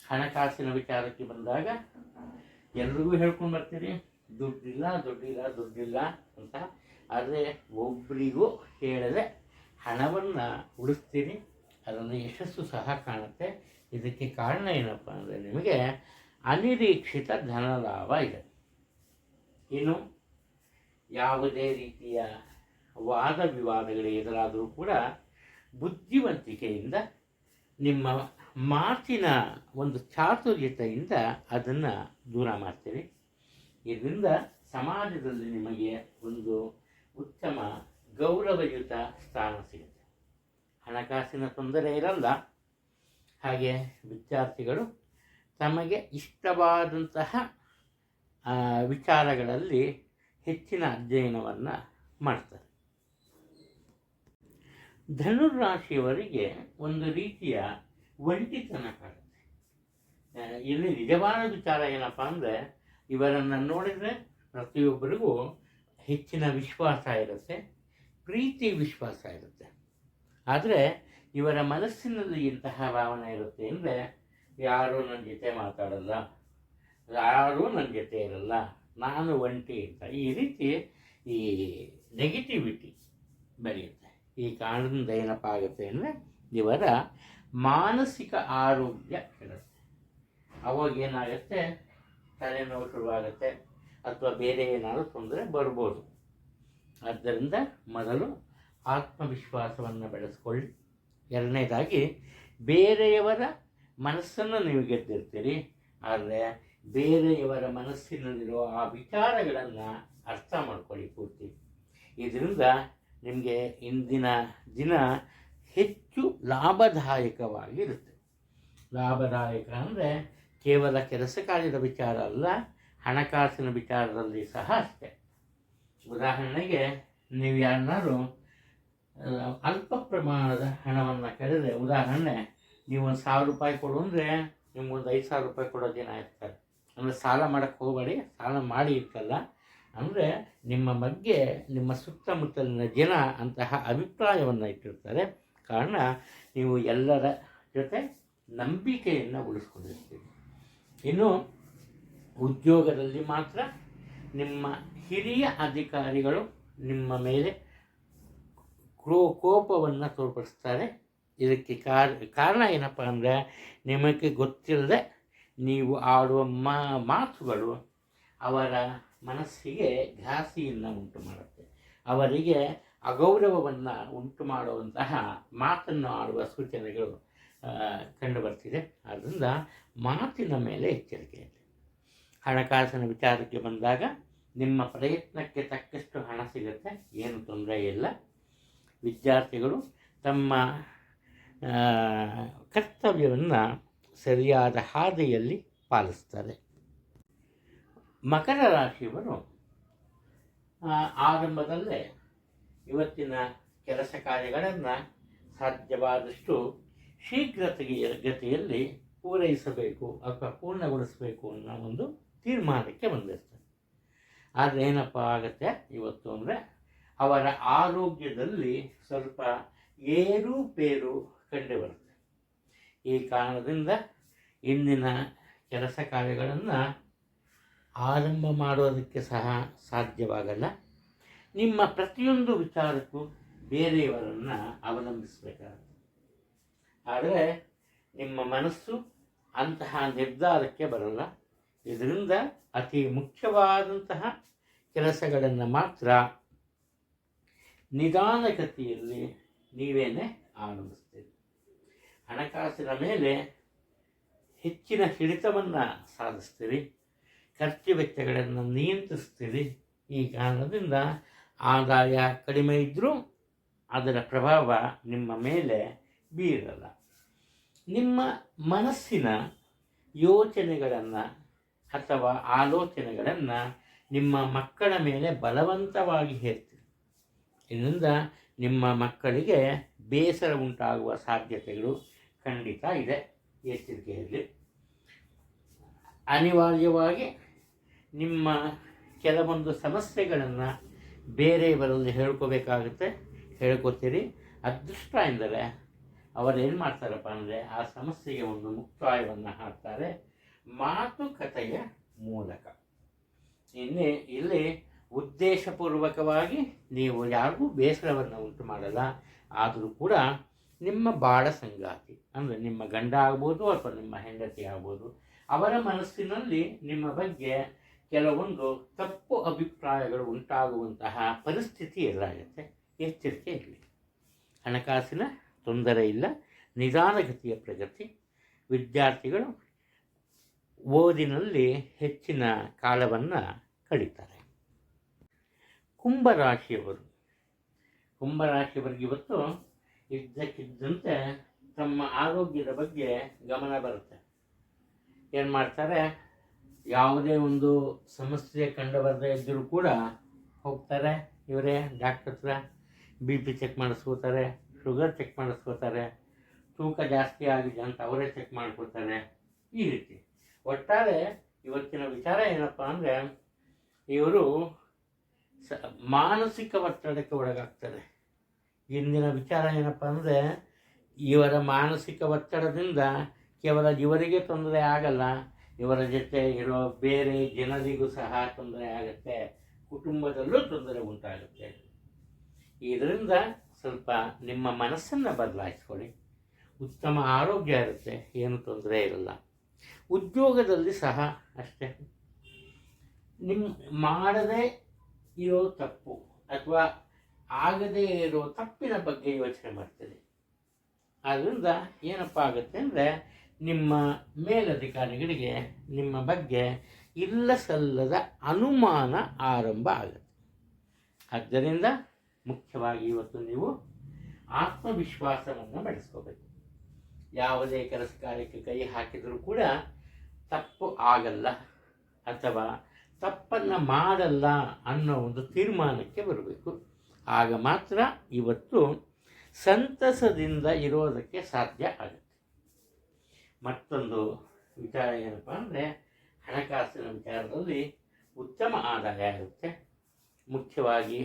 ಹಣಕಾಸಿನ ವಿಚಾರಕ್ಕೆ ಬಂದಾಗ ಎಲ್ರಿಗೂ ಹೇಳ್ಕೊಂಡು ಬರ್ತೀರಿ, ದುಡ್ಡಿಲ್ಲ ದುಡ್ಡಿಲ್ಲ ದುಡ್ಡಿಲ್ಲ ಅಂತ. ಆದರೆ ಒಬ್ಬರಿಗೂ ಹೇಳದೆ ಹಣವನ್ನು ಉಳಿಸ್ತೀರಿ, ಅದನ್ನು ಯಶಸ್ಸು ಸಹ ಕಾಣುತ್ತೆ. ಇದಕ್ಕೆ ಕಾರಣ ಏನಪ್ಪ ಅಂದರೆ ನಿಮಗೆ ಅನಿರೀಕ್ಷಿತ ಧನಲಾಭ ಇದೆ. ಇನ್ನು ಯಾವುದೇ ರೀತಿಯ ವಾದ ವಿವಾದಗಳು ಎದುರಾದರೂ ಕೂಡ ಬುದ್ಧಿವಂತಿಕೆಯಿಂದ ನಿಮ್ಮ ಮಾತಿನ ಒಂದು ಚಾತುರ್ಯತೆಯಿಂದ ಅದನ್ನು ದೂರ ಮಾಡ್ತೀರಿ ಇದರಿಂದ ಸಮಾಜದಲ್ಲಿ ನಿಮಗೆ ಒಂದು ಉತ್ತಮ ಗೌರವಯುತ ಸ್ಥಾನ ಸಿಗುತ್ತೆ. ಹಣಕಾಸಿನ ತೊಂದರೆ ಇರಲ್ಲ. ಹಾಗೆ ವಿದ್ಯಾರ್ಥಿಗಳು ತಮಗೆ ಇಷ್ಟವಾದಂತಹ ವಿಚಾರಗಳಲ್ಲಿ ಹೆಚ್ಚಿನ ಅಧ್ಯಯನವನ್ನು ಮಾಡ್ತಾರೆ. ಧನುರಾಶಿಯವರಿಗೆ ಒಂದು ರೀತಿಯ ಒಂಟಿತನ ಕಾಣುತ್ತೆ. ಇಲ್ಲಿ ನಿಜವಾದ ವಿಚಾರ ಏನಪ್ಪ ಅಂದರೆ, ಇವರನ್ನು ನೋಡಿದರೆ ಪ್ರತಿಯೊಬ್ಬರಿಗೂ ಹೆಚ್ಚಿನ ವಿಶ್ವಾಸ ಇರುತ್ತೆ, ಪ್ರೀತಿ ವಿಶ್ವಾಸ ಇರುತ್ತೆ. ಆದರೆ ಇವರ ಮನಸ್ಸಿನಲ್ಲಿ ಇಂತಹ ಭಾವನೆ ಇರುತ್ತೆ ಅಂದರೆ ಯಾರೂ ನನ್ನ ಜೊತೆ ಮಾತಾಡಲ್ಲ, ಯಾರೂ ನನ್ನ ಜೊತೆ ಇರಲ್ಲ, ನಾನು ಒಂಟಿ ಅಂತ. ಈ ರೀತಿ ಈ ನೆಗೆಟಿವಿಟಿ ಬೆಳೆಯುತ್ತೆ. ಈ ಕಾರಣದಿಂದ ಏನಪ್ಪ ಆಗುತ್ತೆ ಅಂದರೆ, ಇವರ ಮಾನಸಿಕ ಆರೋಗ್ಯ ಕೆಡುತ್ತೆ. ಅವಾಗ ಏನಾಗುತ್ತೆ? ತಲೆನೋವು ಶುರುವಾಗುತ್ತೆ, ಅಥವಾ ಬೇರೆ ಏನಾದರೂ ತೊಂದರೆ ಬರ್ಬೋದು. ಆದ್ದರಿಂದ ಮೊದಲು ಆತ್ಮವಿಶ್ವಾಸವನ್ನು ಬೆಳೆಸ್ಕೊಳ್ಳಿ. ಎರಡನೇದಾಗಿ, ಬೇರೆಯವರ ಮನಸ್ಸನ್ನು ನೀವು ಗೆದ್ದಿರ್ತೀರಿ. ಆದರೆ ಬೇರೆಯವರ ಮನಸ್ಸಿನಲ್ಲಿರೋ ಆ ವಿಚಾರಗಳನ್ನು ಅರ್ಥ ಮಾಡ್ಕೊಳ್ಳಿ ಪೂರ್ತಿ. ಇದರಿಂದ ನಿಮಗೆ ಇಂದಿನ ದಿನ ಹೆಚ್ಚು ಲಾಭದಾಯಕವಾಗಿರುತ್ತೆ. ಲಾಭದಾಯಕ ಅಂದರೆ ಕೇವಲ ಕೆಲಸ ಕಾರ್ಯದ ವಿಚಾರ ಅಲ್ಲ, ಹಣಕಾಸಿನ ವಿಚಾರದಲ್ಲಿ ಸಹ ಅಷ್ಟೆ. ಉದಾಹರಣೆಗೆ ನೀವು ಯಾರನ್ನಾರು ಅಲ್ಪ ಪ್ರಮಾಣದ ಹಣವನ್ನು ಕರೆದರೆ, ಉದಾಹರಣೆ ನೀವು ಒಂದು ಸಾವಿರ ರೂಪಾಯಿ ಕೊಡು ಅಂದರೆ ನಿಮ್ಗೊಂದು ಐದು ಸಾವಿರ ರೂಪಾಯಿ ಕೊಡೋ ಜನ ಇರ್ತಾರೆ ಅಂದರೆ ಸಾಲ ಮಾಡೋಕ್ಕೆ ಹೋಗಬೇಡಿ, ಸಾಲ ಮಾಡಿ ಇರ್ತಲ್ಲ ಅಂದರೆ ನಿಮ್ಮ ಬಗ್ಗೆ, ನಿಮ್ಮ ಸುತ್ತಮುತ್ತಲಿನ ಜನ ಅಂತಹ ಅಭಿಪ್ರಾಯವನ್ನು ಇಟ್ಟಿರ್ತಾರೆ. ಕಾರಣ ನೀವು ಎಲ್ಲರ ಜೊತೆ ನಂಬಿಕೆಯನ್ನು ಉಳಿಸ್ಕೊಂಡಿರ್ತೀವಿ ಇನ್ನು ಉದ್ಯೋಗದಲ್ಲಿ ಮಾತ್ರ ನಿಮ್ಮ ಹಿರಿಯ ಅಧಿಕಾರಿಗಳು ನಿಮ್ಮ ಮೇಲೆ ಕ್ರೋ, ಕೋಪವನ್ನು ತೋರ್ಪಡಿಸ್ತಾರೆ. ಇದಕ್ಕೆ ಕಾರ್, ಕಾರಣ ಏನಪ್ಪ ಅಂದರೆ ನಿಮಗೆ ಗೊತ್ತಿಲ್ಲದೆ ನೀವು ಆಡುವ ಮಾತುಗಳು ಅವರ ಮನಸ್ಸಿಗೆ ಘಾಸಿಯನ್ನು ಉಂಟು ಮಾಡುತ್ತೆ. ಅವರಿಗೆ ಅಗೌರವವನ್ನು ಉಂಟು ಮಾಡುವಂತಹ ಮಾತನ್ನು ಆಡುವ ಸೂಚನೆಗಳು ಕಂಡುಬರ್ತಿದೆ ಆದ್ದರಿಂದ ಮಾತಿನ ಮೇಲೆ ಎಚ್ಚರಿಕೆ ಇದೆ. ಹಣಕಾಸಿನ ವಿಚಾರಕ್ಕೆ ಬಂದಾಗ ನಿಮ್ಮ ಪ್ರಯತ್ನಕ್ಕೆ ತಕ್ಕಷ್ಟು ಹಣ ಸಿಗುತ್ತೆ, ಏನು ತೊಂದರೆ ಇಲ್ಲ. ವಿದ್ಯಾರ್ಥಿಗಳು ತಮ್ಮ ಕರ್ತವ್ಯವನ್ನು ಸರಿಯಾದ ಹಾದಿಯಲ್ಲಿ ಪಾಲಿಸ್ತಾರೆ. ಮಕರ ರಾಶಿಯವರು ಆರಂಭದಲ್ಲೇ ಇವತ್ತಿನ ಕೆಲಸ ಕಾರ್ಯಗಳನ್ನು ಸಾಧ್ಯವಾದಷ್ಟು ಶೀಘ್ರತೆಯ ಗತಿಯಲ್ಲಿ ಪೂರೈಸಬೇಕು, ಅಥವಾ ಪೂರ್ಣಗೊಳಿಸಬೇಕು ಅನ್ನೋ ಒಂದು ತೀರ್ಮಾನಕ್ಕೆ ಬಂದಿರ್ತಾರೆ. ಆದರೆ ಏನಪ್ಪ ಆಗುತ್ತೆ ಇವತ್ತು ಅಂದರೆ ಅವರ ಆರೋಗ್ಯದಲ್ಲಿ ಸ್ವಲ್ಪ ಏರುಪೇರು ಕಂಡುಬರುತ್ತೆ. ಈ ಕಾರಣದಿಂದ ಇಂದಿನ ಕೆಲಸ ಕಾರ್ಯಗಳನ್ನು ಆರಂಭ ಮಾಡೋದಕ್ಕೆ ಸಹ ಸಾಧ್ಯವಾಗಲ್ಲ. ನಿಮ್ಮ ಪ್ರತಿಯೊಂದು ವಿಚಾರಕ್ಕೂ ಬೇರೆಯವರನ್ನು ಅವಲಂಬಿಸಬೇಕಾಗುತ್ತೆ. ಆದರೆ ನಿಮ್ಮ ಮನಸ್ಸು ಅಂತಹ ನಿರ್ಧಾರಕ್ಕೆ ಬರಲ್ಲ. ಇದರಿಂದ ಅತಿ ಮುಖ್ಯವಾದಂತಹ ಕೆಲಸಗಳನ್ನು ಮಾತ್ರ ನಿಧಾನಗತಿಯಲ್ಲಿ ನೀವೇನೆ ಆರಂಭಿಸ್ತೀರಿ ಹಣಕಾಸಿನ ಮೇಲೆ ಹೆಚ್ಚಿನ ಹಿಡಿತವನ್ನು ಸಾಧಿಸ್ತೀರಿ, ಖರ್ಚು ವೆಚ್ಚಗಳನ್ನು ನಿಯಂತ್ರಿಸ್ತೀರಿ. ಈ ಕಾರಣದಿಂದ ಆದಾಯ ಕಡಿಮೆ ಇದ್ದರೂ ಅದರ ಪ್ರಭಾವ ನಿಮ್ಮ ಮೇಲೆ ಬೀರಲ್ಲ. ನಿಮ್ಮ ಮನಸ್ಸಿನ ಯೋಚನೆಗಳನ್ನು ಅಥವಾ ಆಲೋಚನೆಗಳನ್ನು ನಿಮ್ಮ ಮಕ್ಕಳ ಮೇಲೆ ಬಲವಂತವಾಗಿ ಹೇರ್ತೀರಿ. ಇದರಿಂದ ನಿಮ್ಮ ಮಕ್ಕಳಿಗೆ ಬೇಸರ ಉಂಟಾಗುವ ಸಾಧ್ಯತೆಗಳು ಖಂಡಿತ ಇದೆ. ಎಚ್ಚರಿಕೆಯಲ್ಲಿ. ಅನಿವಾರ್ಯವಾಗಿ ನಿಮ್ಮ ಕೆಲವೊಂದು ಸಮಸ್ಯೆಗಳನ್ನು ಬೇರೆಯವರಲ್ಲಿ ಹೇಳ್ಕೋಬೇಕಾಗುತ್ತೆ. ಹೇಳ್ಕೊತೀರಿ. ಅದೃಷ್ಟ ಎಂದರೆ ಅವರೇನು ಮಾಡ್ತಾರಪ್ಪ ಅಂದರೆ ಆ ಸಮಸ್ಯೆಗೆ ಒಂದು ಮುಕ್ತಾಯವನ್ನು ಹಾಕ್ತಾರೆ. ಮಾತುಕತೆಯ ಮೂಲಕ. ಇನ್ನೇ ಇಲ್ಲಿ ಉದ್ದೇಶಪೂರ್ವಕವಾಗಿ ನೀವು ಯಾರಿಗೂ ಬೇಸರವನ್ನು ಉಂಟು ಮಾಡಲ್ಲ. ಆದರೂ ಕೂಡ ನಿಮ್ಮ ಬಾಳ ಸಂಗಾತಿ ಅಂದರೆ ನಿಮ್ಮ ಗಂಡ ಆಗ್ಬೋದು ಅಥವಾ ನಿಮ್ಮ ಹೆಂಡತಿ ಆಗ್ಬೋದು, ಅವರ ಮನಸ್ಸಿನಲ್ಲಿ ನಿಮ್ಮ ಬಗ್ಗೆ ಕೆಲವೊಂದು ತಪ್ಪು ಅಭಿಪ್ರಾಯಗಳು ಉಂಟಾಗುವಂತಹ ಪರಿಸ್ಥಿತಿ ಎದುರಾಗುತ್ತೆ ಎಚ್ಚರಿಕೆ ಇರಲಿ. ಹಣಕಾಸಿನ ತೊಂದರೆ ಇಲ್ಲ, ನಿಧಾನಗತಿಯ ಪ್ರಗತಿ. ವಿದ್ಯಾರ್ಥಿಗಳು ಓದಿನಲ್ಲಿ ಹೆಚ್ಚಿನ ಕಾಲವನ್ನು ಕಳೀತಾರೆ. ಕುಂಭರಾಶಿಯವರು ಕುಂಭರಾಶಿಯವರಿಗೆ ಇವತ್ತು ಇದ್ದಕ್ಕಿದ್ದಂತೆ ತಮ್ಮ ಆರೋಗ್ಯದ ಬಗ್ಗೆ ಗಮನ ಬರುತ್ತೆ. ಏನು ಮಾಡ್ತಾರೆ? ಯಾವುದೇ ಒಂದು ಸಮಸ್ಯೆ ಕಂಡು ಬರದೇ ಇದ್ದರೂ ಕೂಡ ಹೋಗ್ತಾರೆ. ಇವರೇ ಡಾಕ್ಟರ್ ಹತ್ರ ಬಿ ಪಿ ಚೆಕ್ ಮಾಡಿಸ್ಕೋತಾರೆ, ಶುಗರ್ ಚೆಕ್ ಮಾಡಿಸ್ಕೋತಾರೆ, ತೂಕ ಜಾಸ್ತಿ ಆಗಿದೆ ಅಂತ ಅವರೇ ಚೆಕ್ ಮಾಡ್ಕೋತಾರೆ ಈ ರೀತಿ. ಒಟ್ಟಾರೆ ಇವತ್ತಿನ ವಿಚಾರ ಏನಪ್ಪ ಅಂದರೆ ಇವರು ಸ ಮಾನಸಿಕ ಒತ್ತಡಕ್ಕೆ ಒಳಗಾಗ್ತಾರೆ. ಇಂದಿನ ವಿಚಾರ ಏನಪ್ಪ ಅಂದರೆ, ಇವರ ಮಾನಸಿಕ ಒತ್ತಡದಿಂದ ಕೇವಲ ಇವರಿಗೆ ತೊಂದರೆ ಆಗಲ್ಲ, ಇವರ ಜೊತೆ ಇರೋ ಬೇರೆ ಜನರಿಗೂ ಸಹ ತೊಂದರೆ ಆಗುತ್ತೆ, ಕುಟುಂಬದಲ್ಲೂ ತೊಂದರೆ ಉಂಟಾಗುತ್ತೆ. ಇದರಿಂದ ಸ್ವಲ್ಪ ನಿಮ್ಮ ಮನಸ್ಸನ್ನು ಬದಲಾಯಿಸ್ಕೊಳ್ಳಿ. ಉತ್ತಮ ಆರೋಗ್ಯ ಇರುತ್ತೆ, ಏನು ತೊಂದರೆ ಇರಲ್ಲ. ಉದ್ಯೋಗದಲ್ಲಿ ಸಹ ಅಷ್ಟೇ. ನಿಮ್ಮ ಮಾಡದೇ ಇರೋ ತಪ್ಪು, ಅಥವಾ ಆಗದೇ ಇರೋ ತಪ್ಪಿನ ಬಗ್ಗೆ ಯೋಚನೆ ಮಾಡ್ತದೆ. ಆದ್ದರಿಂದ ಏನಪ್ಪ ಆಗುತ್ತೆ ಅಂದರೆ ನಿಮ್ಮ ಮೇಲಧಿಕಾರಿಗಳಿಗೆ ನಿಮ್ಮ ಬಗ್ಗೆ ಇಲ್ಲ ಸಲ್ಲದ ಅನುಮಾನ ಆರಂಭ ಆಗುತ್ತೆ. ಆದ್ದರಿಂದ ಮುಖ್ಯವಾಗಿ ಇವತ್ತು ನೀವು ಆತ್ಮವಿಶ್ವಾಸವನ್ನು ಬೆಳೆಸ್ಕೋಬೇಕು. ಯಾವುದೇ ಕೆಲಸ ಕಾರ್ಯಕ್ಕೆ ಕೈ ಹಾಕಿದರೂ ಕೂಡ ತಪ್ಪು ಆಗಲ್ಲ ಅಥವಾ ತಪ್ಪನ್ನು ಮಾಡಲ್ಲ ಅನ್ನೋ ಒಂದು ತೀರ್ಮಾನಕ್ಕೆ ಬರಬೇಕು. ಆಗ ಮಾತ್ರ ಇವತ್ತು ಸಂತಸದಿಂದ ಇರೋದಕ್ಕೆ ಸಾಧ್ಯ ಆಗುತ್ತೆ. ಮತ್ತೊಂದು ವಿಚಾರ ಏನಪ್ಪ ಅಂದರೆ, ಹಣಕಾಸಿನ ವಿಚಾರದಲ್ಲಿ ಉತ್ತಮ ಆದಾಯ ಆಗುತ್ತೆ ಮುಖ್ಯವಾಗಿ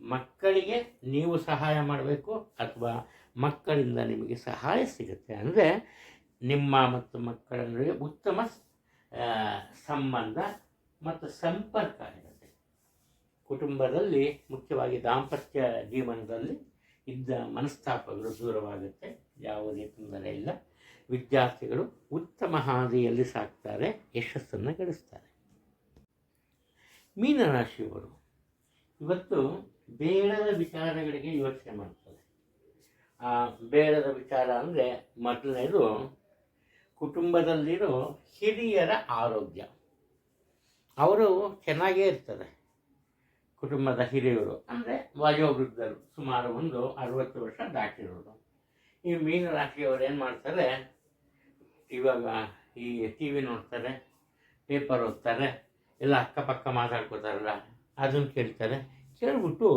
ಮಕ್ಕಳಿಗೆ ನೀವು ಸಹಾಯ ಮಾಡಬೇಕು ಅಥವಾ ಮಕ್ಕಳಿಂದ ನಿಮಗೆ ಸಹಾಯ ಸಿಗುತ್ತೆ ಅಂದರೆ, ನಿಮ್ಮ ಮತ್ತು ಮಕ್ಕಳ ನಡುವೆ ಉತ್ತಮ ಸಂಬಂಧ ಮತ್ತು ಸಂಪರ್ಕ ಇರುತ್ತೆ. ಕುಟುಂಬದಲ್ಲಿ ಮುಖ್ಯವಾಗಿ ದಾಂಪತ್ಯ ಜೀವನದಲ್ಲಿ ಇದ್ದ ಮನಸ್ತಾಪಗಳು ದೂರವಾಗುತ್ತೆ. ಯಾವುದೇ ತೊಂದರೆ ಇಲ್ಲ. ವಿದ್ಯಾರ್ಥಿಗಳು ಉತ್ತಮ ಹಾದಿಯಲ್ಲಿ ಸಾಕ್ತಾರೆ, ಯಶಸ್ಸನ್ನು ಗಳಿಸ್ತಾರೆ. ಮೀನರಾಶಿಯವರು ಇವತ್ತು ಬೇಡದ ವಿಚಾರಗಳಿಗೆ ಯೋಚನೆ ಮಾಡ್ತಾರೆ. ಆ ಬೇಡದ ವಿಚಾರ ಅಂದರೆ ಮೊದಲನೇದು ಕುಟುಂಬದಲ್ಲಿರೋ ಹಿರಿಯರ ಆರೋಗ್ಯ. ಅವರು ಚೆನ್ನಾಗೇ ಇರ್ತಾರೆ. ಕುಟುಂಬದ ಹಿರಿಯರು ಅಂದರೆ ವಯೋವೃದ್ಧರು ಸುಮಾರು ಒಂದು ಅರವತ್ತು ವರ್ಷ ದಾಟಿರೋರು. ಈ ಮೀನರಾಶಿಯವರು ಏನು ಮಾಡ್ತಾರೆ? ಇವಾಗ ಈ ಟಿ ವಿ ನೋಡ್ತಾರೆ ಪೇಪರ್ ಓದ್ತಾರೆ ಎಲ್ಲ ಅಕ್ಕಪಕ್ಕ ಮಾತಾಡ್ಕೋತಾರಲ್ಲ ಅದನ್ನು ಕೇಳ್ತಾರೆ. ಕೇಳ್ಬಿಟ್ಟು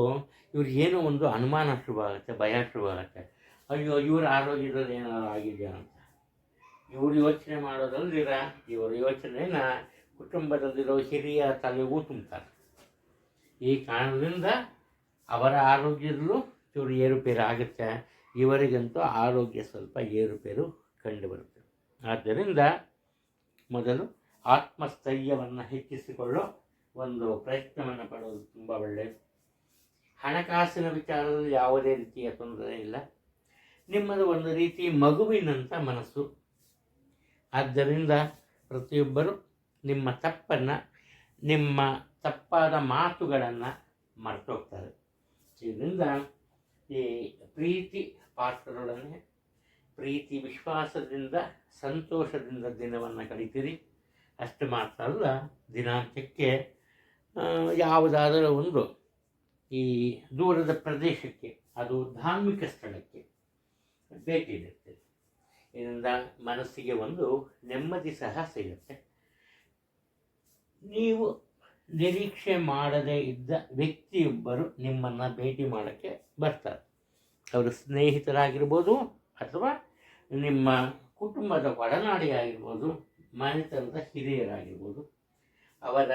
ಇವ್ರಿಗೆ ಏನೋ ಒಂದು ಅನುಮಾನ ಶುರುವಾಗುತ್ತೆ ಭಯ ಶುರುವಾಗುತ್ತೆ ಅಯ್ಯೋ ಇವರ ಆರೋಗ್ಯದಲ್ಲಿ ಏನಾದ್ರು ಆಗಿದೆಯಾ ಅಂತ. ಇವರು ಯೋಚನೆ ಮಾಡೋದಲ್ದಿರ? ಇವರ ಯೋಚನೆನ ಕುಟುಂಬದಲ್ಲಿರೋ ಹಿರಿಯ ತಲೆಗೂ ತುಂಬ್ತಾರೆ. ಈ ಕಾರಣದಿಂದ ಅವರ ಆರೋಗ್ಯದಲ್ಲೂ ಚೂರು ಏರುಪೇರು ಆಗುತ್ತೆ. ಇವರಿಗಂತೂ ಆರೋಗ್ಯ ಸ್ವಲ್ಪ ಏರುಪೇರು ಕಂಡುಬರುತ್ತೆ. ಆದ್ದರಿಂದ ಮೊದಲು ಆತ್ಮಸ್ಥೈರ್ಯವನ್ನು ಹೆಚ್ಚಿಸಿಕೊಳ್ಳೋ ಒಂದು ಪ್ರಯತ್ನವನ್ನು ಪಡೋದು ತುಂಬ ಒಳ್ಳೆಯದು ಹಣಕಾಸಿನ ವಿಚಾರದಲ್ಲಿ ಯಾವುದೇ ರೀತಿಯ ತೊಂದರೆ ಇಲ್ಲ. ನಿಮ್ಮದು ಒಂದು ರೀತಿ ಮಗುವಿನಂಥ ಮನಸ್ಸು. ಆದ್ದರಿಂದ ಪ್ರತಿಯೊಬ್ಬರು ನಿಮ್ಮ ತಪ್ಪನ್ನು ನಿಮ್ಮ ತಪ್ಪಾದ ಮಾತುಗಳನ್ನು ಮರ್ತೋಗ್ತಾರೆ. ಇದರಿಂದ ಈ ಪ್ರೀತಿ ಪಾತ್ರರೊಡನೆ ಪ್ರೀತಿ ವಿಶ್ವಾಸದಿಂದ, ಸಂತೋಷದಿಂದ ದಿನವನ್ನು ಕಳಿತೀರಿ. ಅಷ್ಟು ಮಾತ್ರ ಅಲ್ಲ ದಿನಾಂಕಕ್ಕೆ ಯಾವುದಾದರೂ ಒಂದು ಈ ದೂರದ ಪ್ರದೇಶಕ್ಕೆ, ಅದು ಧಾರ್ಮಿಕ ಸ್ಥಳಕ್ಕೆ ಭೇಟಿ ನೀಡ್ತೀರಿ ಇದರಿಂದ ಮನಸ್ಸಿಗೆ ಒಂದು ನೆಮ್ಮದಿ ಸಹ ಸಿಗುತ್ತೆ. ನೀವು ನಿರೀಕ್ಷೆ ಮಾಡದೇ ಇದ್ದ ವ್ಯಕ್ತಿಯೊಬ್ಬರು ನಿಮ್ಮನ್ನು ಭೇಟಿ ಮಾಡೋಕ್ಕೆ ಬರ್ತಾರೆ. ಅವರು ಸ್ನೇಹಿತರಾಗಿರ್ಬೋದು ಅಥವಾ ನಿಮ್ಮ ಕುಟುಂಬದ ಒಡನಾಡಿಯಾಗಿರ್ಬೋದು, ಮನೆತನದ ಹಿರಿಯರಾಗಿರ್ಬೋದು. ಅವರ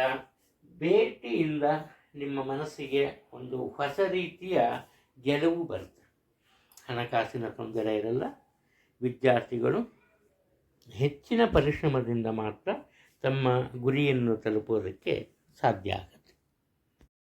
ಭೇಟಿಯಿಂದ ನಿಮ್ಮ ಮನಸ್ಸಿಗೆ ಒಂದು ಹೊಸ ರೀತಿಯ ಗೆಲುವು ಬರುತ್ತೆ. ಹಣಕಾಸಿನ ತೊಂದರೆ ಇರಲ್ಲ. ವಿದ್ಯಾರ್ಥಿಗಳು ಹೆಚ್ಚಿನ ಪರಿಶ್ರಮದಿಂದ ಮಾತ್ರ ತಮ್ಮ ಗುರಿಯನ್ನು ತಲುಪೋದಕ್ಕೆ ಸಾಧ್ಯ ಆಗುತ್ತೆ